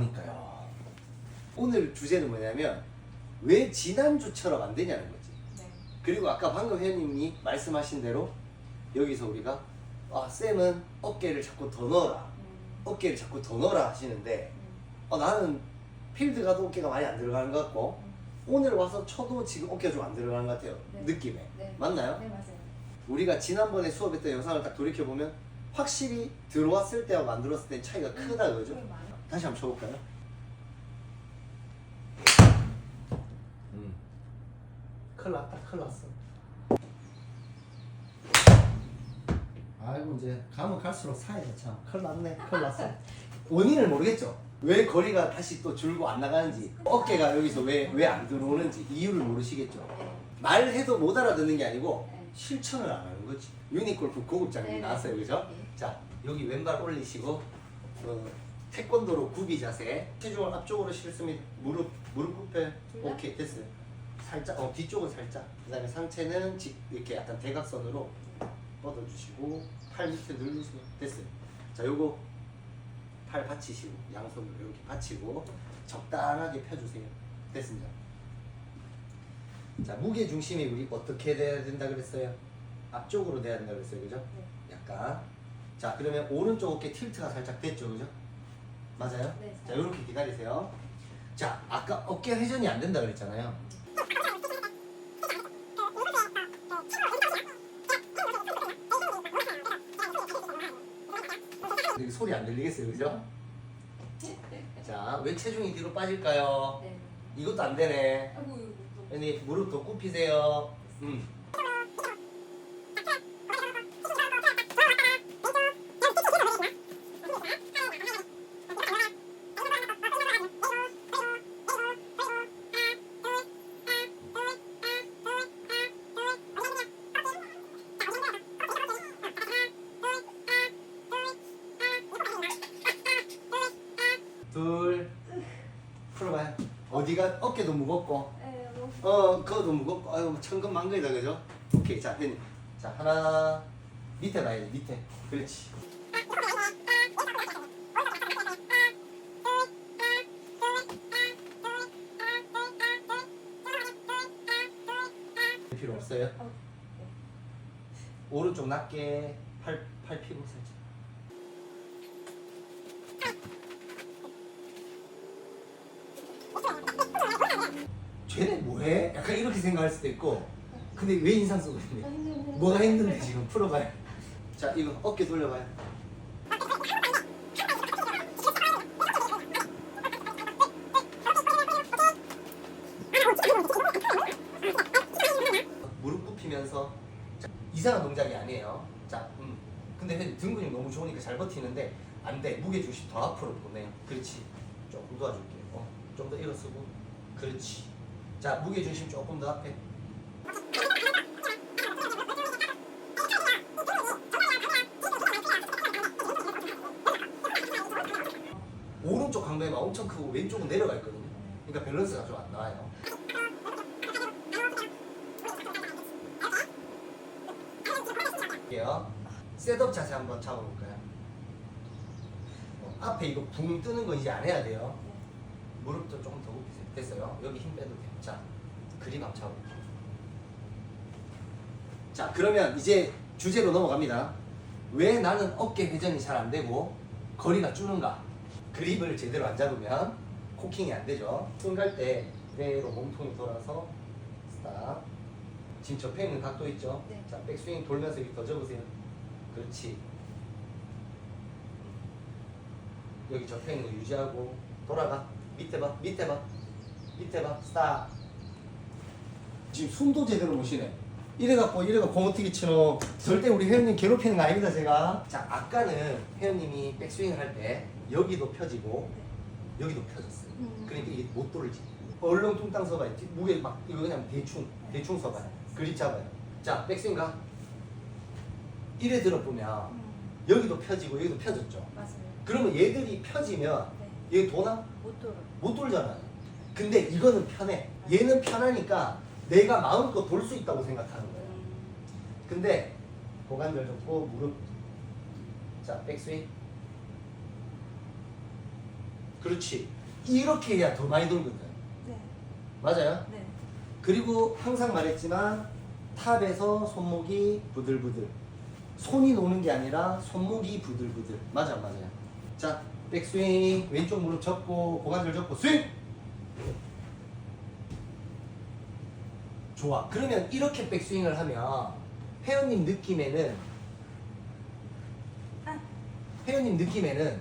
그러니까요. 오늘 주제는 뭐냐면 왜 지난주처럼 안 되냐는 거지. 네. 그리고 아까 방금 회원님이 말씀하신 대로 여기서 우리가 아 쌤은 어깨를 자꾸 더 넣어라. 음, 어깨를 자꾸 더 넣어라 하시는데 음, 어, 나는 필드 가도 어깨가 많이 안 들어가는 것 같고 음. 오늘 와서 쳐도 지금 어깨가 좀 안 들어가는 것 같아요. 네. 느낌에. 네. 맞나요? 네 맞아요. 우리가 지난번에 수업했던 영상을 딱 돌이켜보면 확실히 들어왔을 때와 만들었을 때 차이가 크다 그죠? 음, 많이. 다시 한번 쳐볼까요? 음. 큰일 났다 큰일 났어 아이고 이제 가면 갈수록 사이가 참 큰일 났네 큰일 났어 원인을 모르겠죠 왜 거리가 다시 또 줄고 안 나가는지 어깨가 여기서 왜 왜 안 들어오는지 이유를 모르시겠죠 네. 말해도 못 알아듣는 게 아니고 네. 실천을 안 하는 거지 유니골프 고급장님 네, 나왔어요 네. 그죠? 네. 자 여기 왼발 올리시고 어, 태권도로 구비 자세. 체중을 앞쪽으로 실습니다 무릎 무릎 굽혀? 오케이 됐어요. 살짝 어 뒤쪽은 살짝. 그 다음에 상체는 직 이렇게 약간 대각선으로 뻗어주시고 팔 밑에 누르시면 됐어요. 자 요거 팔 받치시고 양손으로 이렇게 받치고 적당하게 펴주세요. 됐습니다. 자 무게 중심이 우리 어떻게 돼야 된다 그랬어요? 앞쪽으로 돼야 된다 그랬어요. 그죠? 네. 약간. 자 그러면 오른쪽 어깨 틸트가 살짝 됐죠. 그죠 맞아요 네. 자 이렇게 기다리세요 자 아까 어깨 회전이 안 된다 그랬잖아요 여기 소리 안 들리겠어요 그죠 자 왜 체중이 뒤로 빠질까요 네. 이것도 안 되네 아이고. 아니 무릎 더 굽히세요 음. 풀어봐요 어디가 어깨도 무겁고. 네, 뭐. 어 그거도 무겁고. 아유 천근 만근이다 그죠? 오케이 자 pen. 자 하나 밑에 봐야 돼 밑에. 그렇지. 필요 없어요? 어, 오른쪽 낮게 팔, 팔 피고 살짝 쟤네 뭐해? 약간 이렇게 생각할 수도 있고 근데 왜 인상 쓰고 아, 있니? 뭐가 힘든데 지금 풀어봐요. 자 이거 어깨 돌려봐요. 무릎 굽히면서 자, 이상한 동작이 아니에요. 자 음. 근데 등 근육 너무 좋으니까 잘 버티는데 안돼. 무게 중심. 더 앞으로 보내요. 그렇지. 조금 도와줄게요. 어, 좀더 일어서고. 그렇지 자 무게 중심 조금 더 앞에 오른쪽 강배가 엄청 크고 왼쪽은 내려가 있거든요. 그러니까 밸런스가 좀 안 나와요. 셋업 자세 한번 잡아볼까요? 어, 앞에 이거 붕 뜨는 거 이제 안 해야 돼요. 무릎도 조금 더 굽히세요. 됐어요. 여기 힘 빼도 돼요. 한번 잡아볼게요. 자, 그러면 이제 주제로 넘어갑니다. 왜 나는 어깨 회전이 잘 안 되고 거리가 줄는가? 그립을 제대로 안 잡으면 코킹이 안 되죠. 손갈 때 그대로 몸통이 돌아서 스탑. 지금 접해 있는 각도 있죠? 네. 자, 백스윙 돌면서 이렇게 더 접으세요. 그렇지. 여기 접해 있는 거 유지하고 돌아가. 밑에 봐, 밑에 봐, 밑에 봐. 스탑. 지금 숨도 제대로 못 쉬네. 이래갖고 이래가 공어튀기 치노 절대 우리 회원님 괴롭히는 거 아닙니다 제가 자 아까는 회원님이 백스윙을 할 때 여기도 펴지고 여기도 펴졌어요 음. 그러니까 이게 못 돌지 얼렁뚱땅 서봐요 뒤- 무게 막 이거 그냥 대충 대충 서봐요 그립 잡아요 자 백스윙 가 이래 들어보면 음, 여기도 펴지고 여기도 펴졌죠 맞아요. 그러면 얘들이 펴지면 네. 얘 도나? 못 돌아. 못 돌잖아요. 근데 이거는 편해. 얘는 편하니까 내가 마음껏 돌 수 있다고 생각하는 거예요. 음, 근데 고관절 접고 무릎 자 백스윙 그렇지. 이렇게 해야 더 많이 돌거든. 네. 맞아요? 네. 그리고 항상 말했지만 탑에서 손목이 부들부들. 손이 노는 게 아니라 손목이 부들부들. 맞아, 맞아요. 자, 백스윙. 왼쪽 무릎 접고, 고관절 접고, 스윙! 좋아. 그러면 이렇게 백스윙을 하면 회원님 느낌에는 아. 회원님 느낌에는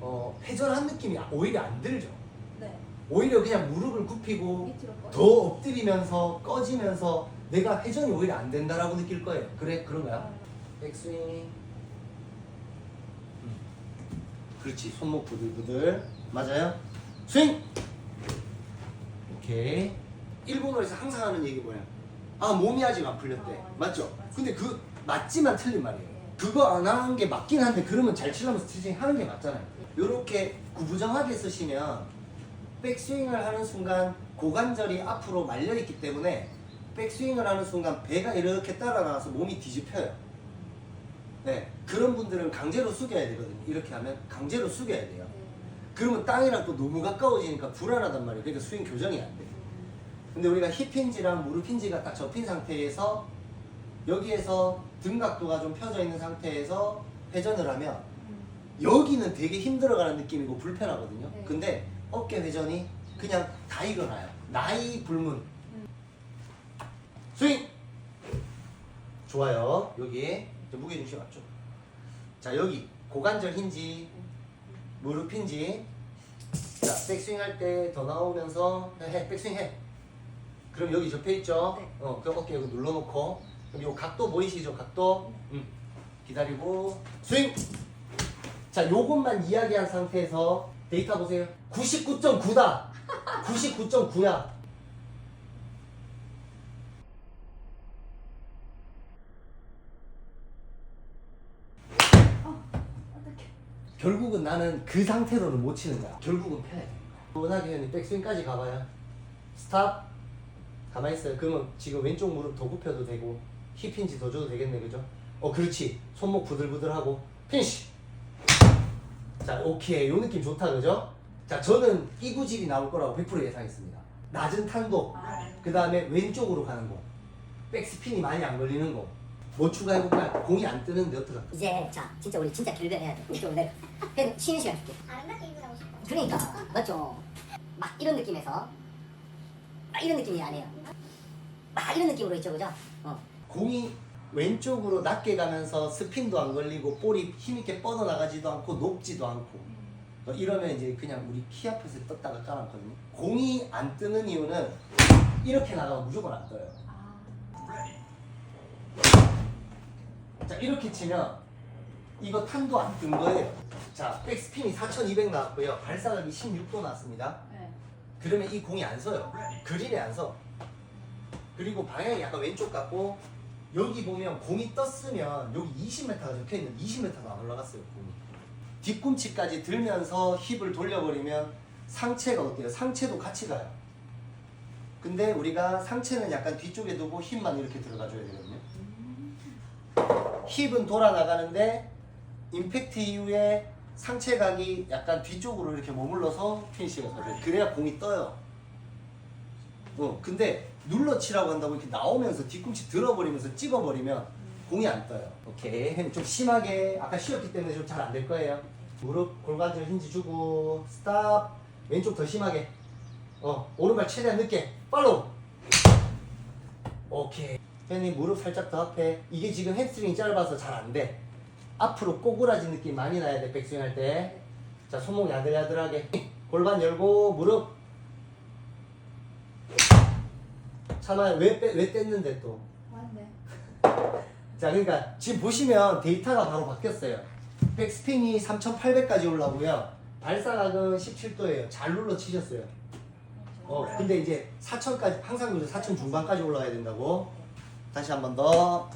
어, 회전한 느낌이 오히려 안 들죠. 네. 오히려 그냥 무릎을 굽히고 밑으로 꺼. 더 엎드리면서 꺼지면서 내가 회전이 오히려 안 된다라고 느낄 거예요. 그래 그런가요? 백스윙. 음. 그렇지 손목 부들부들 맞아요. 스윙. 오케이. 일본어에서 항상 하는 얘기 뭐야? 아 몸이 아직 안 풀렸대. 어, 맞죠? 근데 그 맞지만 틀린 말이에요. 네. 그거 안 하는 게 맞긴 한데 그러면 잘 치려면 스트레칭 하는 게 맞잖아요. 이렇게 구부정하게 쓰시면 백스윙을 하는 순간 고관절이 앞으로 말려 있기 때문에 백스윙을 하는 순간 배가 이렇게 따라 나와서 몸이 뒤집혀요. 네, 그런 분들은 강제로 숙여야 되거든요. 이렇게 하면 강제로 숙여야 돼요. 그러면 땅이랑 또 너무 가까워지니까 불안하단 말이에요. 그러니까 스윙 교정이 안 돼. 근데 우리가 힙 힌지랑 무릎 힌지가 딱 접힌 상태에서 여기에서 등 각도가 좀 펴져 있는 상태에서 회전을 하면 여기는 되게 힘들어가는 느낌이고 불편하거든요. 네. 근데 어깨 회전이 그냥 다 일어나요. 나이 불문. 스윙! 좋아요. 여기 무게 중심 맞죠? 자 여기 고관절 힌지, 무릎 힌지. 자 백스윙 할 때 더 나오면서 해, 해 백스윙 해. 그럼 여기 접혀 있죠? 네. 어, 그 어깨 여기 눌러놓고 그럼 요 각도 보이시죠? 각도. 음. 기다리고 스윙. 자 요것만 이야기한 상태에서 데이터 보세요. 99.9다. 99.9야. 어떻게? 결국은 나는 그 상태로는 못 치는 거야. 결국은 패. 원하게 형님 백스윙까지 가봐요. 스탑. 가만히 있어요. 그러면 지금 왼쪽 무릎 더 굽혀도 되고 힙힌지 더 줘도 되겠네, 그죠? 어, 그렇지. 손목 부들부들하고 피니시. 자, 오케이. 요 느낌 좋다, 그죠? 자, 저는 이 구질이 나올 거라고 100% 예상했습니다. 낮은 탄도. 아, 네. 그 다음에 왼쪽으로 가는 거. 백스핀이 많이 안 걸리는 거. 뭐 추가해볼까요? 공이 안 뜨는데 어떡할까? 이제 자 진짜 우리 진짜 길변해야 돼. 이쪽으로 내려. 그냥 쉬는 시간 줄게. 아름답게 입고 나고 싶어. 그러니까 맞죠. 막 이런 느낌에서 막 이런 느낌이 아니에요. 막 이런 느낌으로 있죠, 그죠? 어. 공이 왼쪽으로 낮게 가면서 스핀도 안 걸리고 볼이 힘있게 뻗어나가지도 않고 높지도 않고 어, 이러면 이제 그냥 우리 키 앞에서 떴다가 깔았거든요 공이 안 뜨는 이유는 이렇게 나가면 무조건 안 떠요 아, 자 이렇게 치면 이거 탄도 안 뜬 거예요 자 백스핀이 4200 나왔고요 발사각이 16도 나왔습니다 네. 그러면 이 공이 안 서요. 그린에 안 서. 그리고 방향이 약간 왼쪽 같고 여기 보면 공이 떴으면 여기 20m가 적혀 있는 20m가 안 올라갔어요. 공이. 뒤꿈치까지 들면서 힙을 돌려버리면 상체가 어때요? 상체도 같이 가요. 근데 우리가 상체는 약간 뒤쪽에 두고 힙만 이렇게 들어가줘야 되거든요. 힙은 돌아 나가는데 임팩트 이후에 상체각이 약간 뒤쪽으로 이렇게 머물러서 피니시가 가져요. 그래야 공이 떠요. 어, 근데 눌러 치라고 한다고 이렇게 나오면서 뒤꿈치 들어버리면서 찍어버리면 공이 안 떠요. 오케이. 좀 심하게 아까 쉬었기 때문에 좀 잘 안 될 거예요. 무릎 골반절 힌지 주고 스탑. 왼쪽 더 심하게. 어, 오른발 최대한 늦게. 팔로우. 오케이. 형님 무릎 살짝 더 앞에. 이게 지금 햄스트링이 짧아서 잘 안 돼. 앞으로 꼬꾸라지 느낌 많이 나야 돼 백스윙 할 때. 자 손목 야들야들하게 골반 열고 무릎. 참아요 왜, 빼, 왜 뗐는데 또. 맞네. 자 그러니까 지금 보시면 데이터가 바로 바뀌었어요. 백스핀이 3,800까지 올라오고요. 발사각은 17도예요. 잘 눌러 치셨어요. 어 근데 이제 4,000까지 항상 그래서 4,000 중반까지 올라가야 된다고. 다시 한 번 더.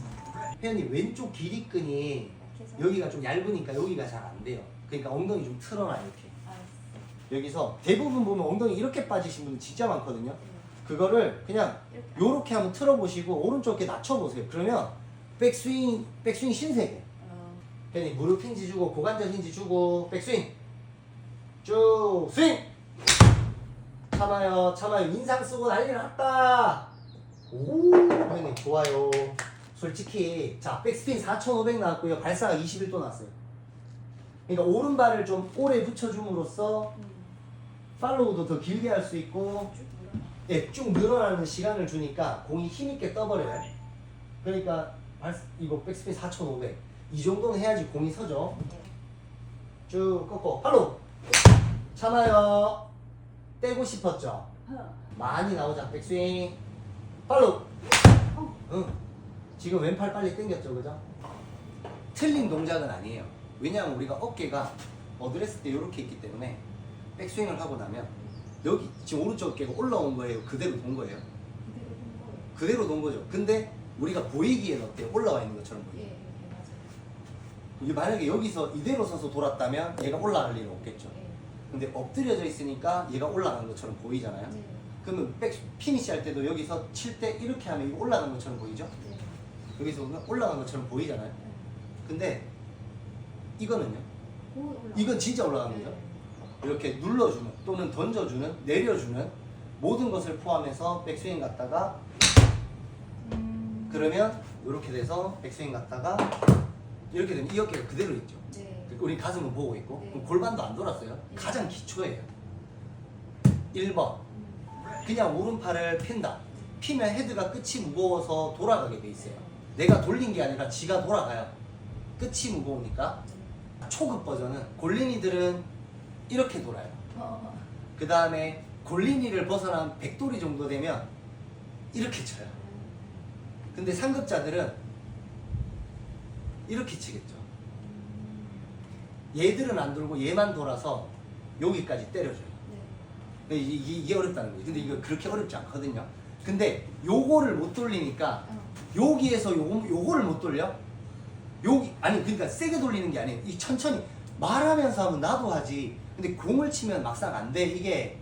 회원님 왼쪽 길이끈이. 여기가 좀 얇으니까 여기가 잘 안 돼요. 그러니까 엉덩이 좀 틀어놔 이렇게. 알았어. 여기서 대부분 보면 엉덩이 이렇게 빠지신 분 진짜 많거든요. 그거를 그냥 이렇게. 요렇게 한번 틀어보시고 오른쪽 에 낮춰보세요. 그러면 백스윙 백스윙 신세계. 어, 괜히 무릎 힌지 주고 고관절 힌지 주고 백스윙. 쭉 스윙 참아요 참아요 인상 쓰고 난리 났다 오 형님 좋아요 솔직히 자 백스핀 4500 나왔고요 발사가 21도 나왔어요 그러니까 오른발을 좀 오래 붙여줌으로써 음. 팔로우도 더 길게 할 수 있고 예, 쭉 늘어나는 시간을 주니까 공이 힘있게 떠버려요 그러니까 발, 이거 백스핀 4500 이 정도는 해야지 공이 서죠 네. 쭉 꺾고 팔로우 참아요 떼고 싶었죠 허. 많이 나오자 백스윙 팔로우 어. 응 지금 왼팔 빨리 당겼죠 그죠? 틀린 동작은 아니에요 왜냐하면 우리가 어깨가 어드레스 때 이렇게 있기 때문에 백스윙을 하고 나면 여기 지금 오른쪽 어깨가 올라온 거예요 그대로 돈 거예요 그대로 돈 거죠 근데 우리가 보이기에는 어때요? 올라와 있는 것처럼 예, 보여요 예, 예, 맞아요. 이게 만약에 여기서 이대로 서서 돌았다면 얘가 올라갈 일은 없겠죠 예. 근데 엎드려져 있으니까 얘가 올라간 것처럼 보이잖아요 네. 그러면 백 피니시 할 때도 여기서 칠 때 이렇게 하면 이거 올라간 것처럼 보이죠? 네. 여기서 보면 올라간 것처럼 보이잖아요. 네. 근데 이거는요? 오, 올라가. 이건 진짜 네. 거죠? 이렇게 눌러주는 또는 던져주는 내려주는 모든 것을 포함해서 백스윙 갔다가 음. 그러면 이렇게 돼서 백스윙 갔다가 이렇게 되면 이 어깨가 그대로 있죠. 네. 우리 가슴은 보고 있고 네. 골반도 안 돌았어요. 네. 가장 기초예요. 1번 음. 그냥 오른팔을 핀다. 피면 헤드가 끝이 무거워서 돌아가게 돼 있어요. 내가 돌린 게 아니라 지가 돌아가요. 끝이 무거우니까. 초급 버전은 골린이들은 이렇게 돌아요. 어. 그 다음에 골린이를 벗어난 백돌이 정도 되면 이렇게 쳐요. 근데 상급자들은 이렇게 치겠죠. 얘들은 안 돌고 얘만 돌아서 여기까지 때려줘요. 네. 이게- 이게 어렵다는 거예요. 근데 이거 그렇게 어렵지 않거든요. 근데 요거를 못 돌리니까 어. 여기에서 요거, 요거를 못 돌려? 여기 아니 그러니까 세게 돌리는 게 아니에요. 이 천천히 말하면서 하면 나도 하지. 근데 공을 치면 막상 안 돼. 이게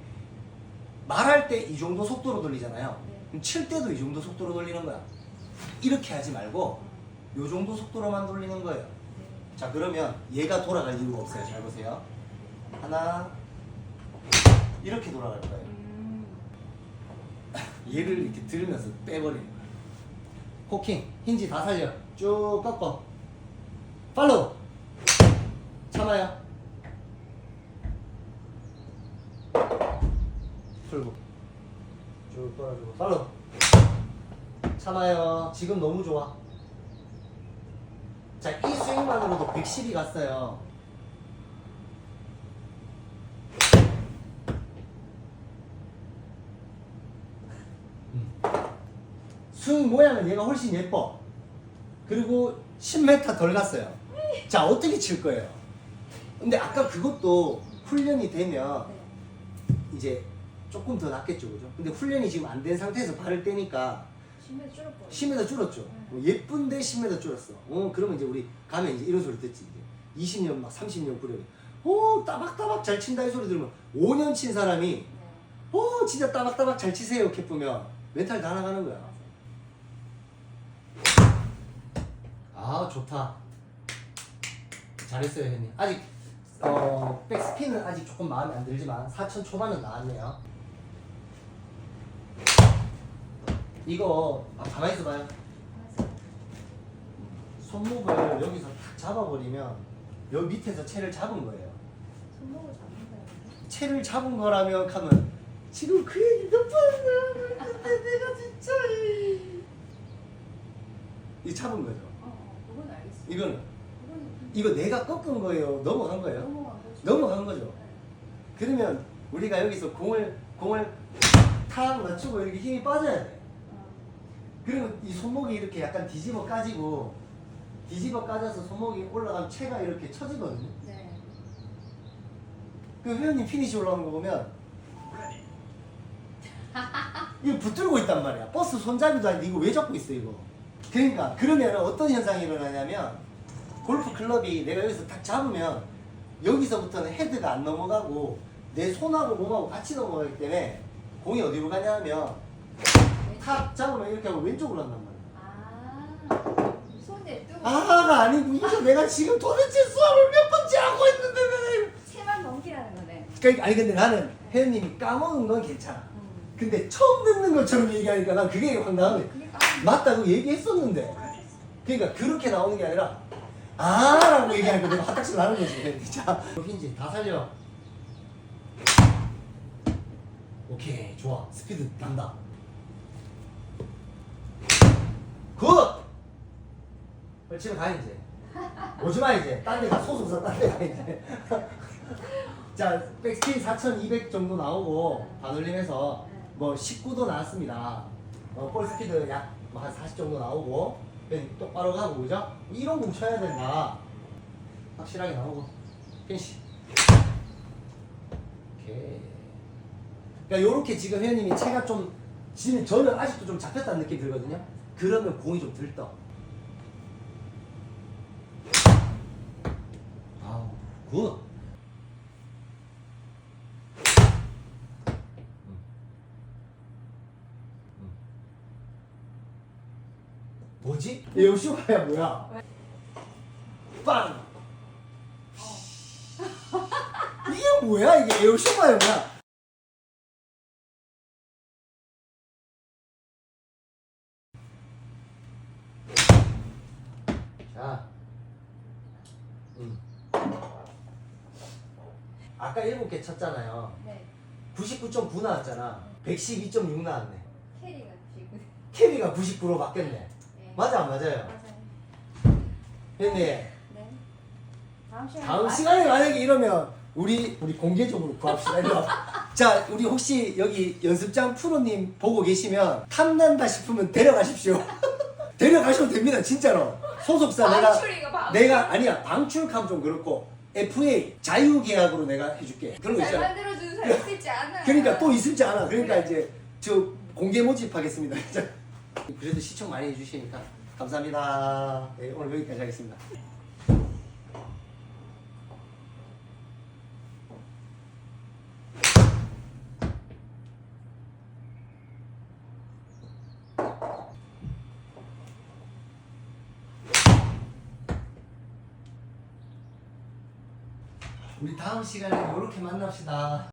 말할 때 이 정도 속도로 돌리잖아요. 네. 그럼 칠 때도 이 정도 속도로 돌리는 거야. 이렇게 하지 말고 요 정도 속도로만 돌리는 거예요. 네. 자 그러면 얘가 돌아갈 이유가 없어요. 잘 보세요. 하나 이렇게 돌아갈 거예요. 음. 얘를 이렇게 들으면서 빼버리는 거야. 코킹, 힌지 다 살려. 쭉 꺾어. 팔로우. 참아요. 풀고. 쭉 떨어지고. 팔로우. 참아요. 지금 너무 좋아. 자, 이 스윙만으로도 110이 갔어요. 스윙 모양은 얘가 훨씬 예뻐. 그리고 10m 덜 갔어요. 자, 어떻게 칠 거예요? 근데 아까 그것도 훈련이 되면 네. 이제 조금 더 낫겠죠, 그죠? 근데 훈련이 지금 안 된 상태에서 발을 떼니까 10m 줄을 거예요. 10m 줄었죠. 어, 예쁜데 10m 줄었어. 어, 그러면 이제 우리 가면 이제 이런 소리 듣지. 이제 20년 막 30년 구력이. 오, 따박따박 잘 친다 이 소리 들으면 5년 친 사람이 네. 오, 진짜 따박따박 잘 치세요. 이렇게 보면 멘탈 다 나가는 거야. 아, 좋다. 잘했어요, 형님. 아직 어, 백스핀은 아직 조금 마음에 안 들지만 4천 초반은 나왔네요. 이거 아, 가만히 있어봐요. 손목을 여기서 탁 잡아버리면 여기 밑에서 채를 잡은 거예요. 손목을 잡는다요. 채를 잡은 거라면 하면 지금 그 얘기 몇 번을 했는데 내가 진짜 이- 이 잡은 거죠. 어, 어, 그건 알겠어요. 이거는 그건 이거 내가 꺾은 거예요. 넘어간 거예요. 넘어간 거죠. 넘어간 거죠. 네. 그러면 우리가 여기서 공을 공을 탁 맞추고 이렇게 힘이 빠져야 돼. 어. 그리고 이 손목이 이렇게 약간 뒤집어 까지고 뒤집어 까져서 손목이 올라가면 채가 이렇게 처지거든요. 네. 그 회원님 피니시 올라오는 거 보면 이거 붙들고 있단 말이야. 버스 손잡이도 아닌데 이거 왜 잡고 있어 이거? 그러니까 그러면 어떤 현상이 일어나냐면 골프 클럽이 내가 여기서 딱 잡으면 여기서부터는 헤드가 안 넘어가고 내 손하고 몸하고 같이 넘어가기 때문에 공이 어디로 가냐면 탁 잡으면 이렇게 하고 왼쪽으로 간단 말이야. 아, 손에 뜨고 아가 아니고 이거 내가 지금 도대체 수업을 몇 번째 하고 있는데 내가 채만 넘기라는 거네. 그러니까 아니 근데 나는 혜연님이 까먹은 건 괜찮아. 음. 근데 처음 듣는 것처럼 얘기하니까 난 그게 황당해. 그게 까 맞다고 얘기했었는데. 그러니까 그렇게 나오는 게 아니라 아라고 얘기하니까 내가 화딱지 나는 거지. 자, 힌지 다 살려. 오케이, 좋아. 스피드 난다. 굿. 빨리 집에 가 이제. 오지 마 이제. 딴 데 가 소속사 딴 데 가 이제. 자, 백스핀 4,200 정도 나오고 반올림해서 뭐 19도 나왔습니다. 어, 볼 스피드 약 한 40 정도 나오고 똑바로 가고 그죠? 이런 공 쳐야 된다. 확실하게 나오고 피니시. 오케이. 그러니까 요렇게 지금 회원님이 체가 좀 지금 저는 아직도 좀 잡혔다는 느낌이 들거든요. 그러면 공이 좀 들떠. 아우 굿. 뭐지? 에어쇼가야 뭐야? 빵! 이게 뭐야 이게 에어쇼가야 뭐야? 자, 음. 아까 7개 쳤잖아요. 네. 99.9 나왔잖아. 112.6 나왔네. 캐리가 지금. 캐리가 99로 바뀌었네. 네. 맞아, 안 맞아요? 맞아요. 근데 네. 다음 시간에. 다음 시간에 만약에 이러면 우리 우리 공개적으로 구합시다. 이거. 자, 우리 혹시 여기 연습장 프로님 보고 계시면 탐난다 싶으면 데려가십시오. 데려가셔도 됩니다, 진짜로. 소속사 내가 방출이가 방출. 내가 아니야 방출감 좀 그렇고 FA 자유계약으로 내가 해줄게. 그런 거 잘 있잖아. 만들어주는 사람 있을지 않아. 그러니까 또 있을지 않아. 그러니까. 이제 저 공개 모집하겠습니다. 그래도 시청 많이 해주시니까 감사합니다. 네, 오늘 여기까지 하겠습니다. 다음 시간에 이렇게 만납시다.